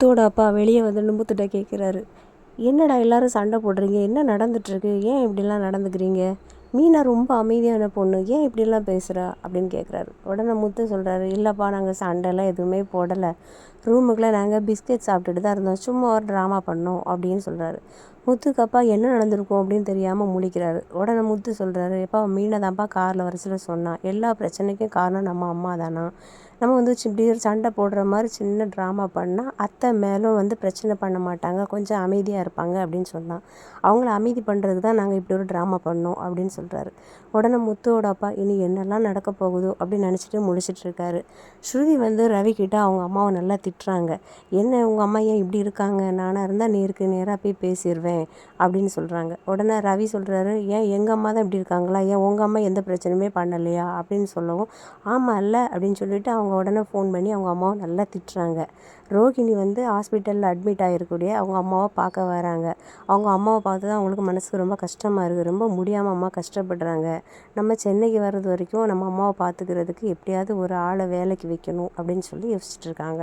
முத்தோட அப்பா வெளியே வந்து நிம்புத்திட்ட கேட்குறாரு. என்னடா எல்லாரும் சண்டை போடுறீங்க? என்ன நடந்துட்டுருக்கு? ஏன் இப்படிலாம் நடந்துக்கிறீங்க? மீனா ரொம்ப அமைதியான பொண்ணு. ஏன் இப்படிலாம் பேசுகிறா அப்படின்னு கேட்குறாரு. உடனே முத்து சொல்கிறாரு இல்லைப்பா நாங்கள் சண்டைலாம் எதுவுமே போடலை. ரூமுக்குள்ளே நாங்கள் பிஸ்கெட் சாப்பிட்டுட்டு தான் இருந்தோம். சும்மா ஒரு ட்ராமா பண்ணோம். அப்படின்னு சொல்கிறாரு முத்துக்கு அப்பா என்ன நடந்திருக்கும் அப்படின்னு தெரியாமல் முழிக்கிறாரு உடனே முத்து சொல்கிறாரு எப்பா மீனை தான்ப்பா காரில் வரிசையில் சொன்னான் எல்லா பிரச்சனைக்கும் காரணம் நம்ம அம்மா தானா? நம்ம வந்து இப்படி ஒரு சண்டை போடுற மாதிரி சின்ன ட்ராமா பண்ணால் அத்தை மேலும் வந்து பிரச்சனை பண்ண மாட்டாங்க. கொஞ்சம் அமைதியாக இருப்பாங்க அப்படின்னு சொன்னான். அவங்கள அமைதி பண்ணுறதுக்கு தான் நாங்கள் இப்படி ஒரு ட்ராமா பண்ணோம் அப்படின்னு சொல்கிறாரு உடனே முத்துவோட அப்பா இனி என்னெல்லாம் நடக்க போகுதோ அப்படின்னு நினச்சிட்டு முழிச்சிட்டு இருக்காரு. ஸ்ருதி வந்து ரவி கிட்ட அவங்க அம்மாவை நல்லா திட்டுறாங்க. என்ன உங்கள் அம்மா ஏன் இப்படி இருக்காங்க? நானாக இருந்தால் நேருக்கு நேராக போய் பேசிடுவேன் அப்படின்னு சொல்கிறாங்க உடனே ரவி சொல்கிறாரு ஏன் எங்கள் அம்மா தான் இப்படி இருக்காங்களா? ஏன் உங்கள் அம்மா எந்த பிரச்சனையுமே பண்ணலையா? அப்படின்னு சொல்லவும் ஆமாம் இல்லை அப்படின்னு சொல்லிட்டு அவங்க உடனே ஃபோன் பண்ணி அவங்க அம்மாவை நல்லா திட்டுறாங்க. ரோகிணி வந்து ஹாஸ்பிட்டலில் அட்மிட் ஆகிருக்கூடிய அவங்க அம்மாவை பார்க்க வராங்க. அவங்க அம்மாவை பார்த்து தான் அவங்களுக்கு மனசுக்கு ரொம்ப கஷ்டமாக இருக்குது ரொம்ப முடியாமல் அம்மா கஷ்டப்படுறாங்க. நம்ம சென்னைக்கு வர்றது வரைக்கும் நம்ம அம்மாவை பார்த்துக்கிறதுக்கு எப்படியாவது ஒரு ஆளை வேலைக்கு வைக்கணும் அப்படின்னு சொல்லி யோசிச்சுட்டு இருக்காங்க.